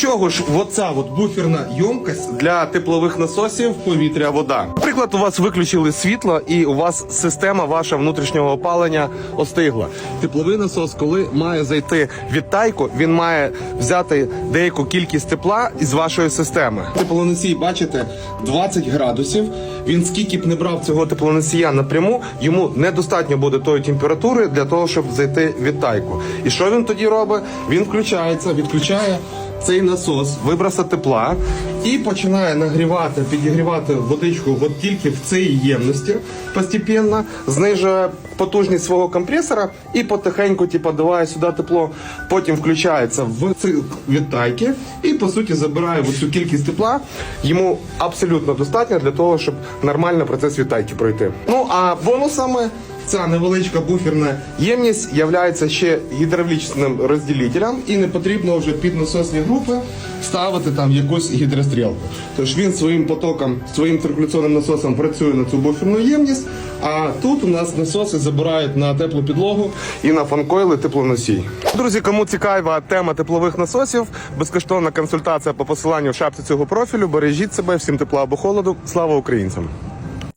Чого ж оця от буферна ємкость для теплових насосів повітря вода? Наприклад, у вас виключили світло і у вас система ваша внутрішнього опалення остигла. Тепловий насос, коли має зайти в відтайку, він має взяти деяку кількість тепла із вашої системи. Теплоносій, бачите, 20 градусів. Він скільки б не брав цього теплоносія напряму, йому недостатньо буде тої температури для того, щоб зайти в відтайку. І що він тоді робить? Він включається, відключає цей насос виброса тепла і починає нагрівати, підігрівати водичку от тільки в цій ємності постепенно, знижує потужність свого компресора і потихеньку типу, даває сюди тепло. Потім включається в цикл відтайки і по суті забирає цю кількість тепла. Йому абсолютно достатньо для того, щоб нормально процес відтайки пройти. Ну а бонусами Ця невеличка буферна ємність є ще гідравлічним розділителем, і не потрібно вже під насосні групи ставити там якусь гідрострілку. Тож він своїм потоком, своїм циркуляційним насосом працює на цю буферну ємність, а тут у нас насоси забирають на теплу підлогу і на фанкойли теплоносій. Друзі, кому цікава тема теплових насосів, безкоштовна консультація по посиланню в шапці цього профілю. Бережіть себе, всім тепла або холоду. Слава українцям!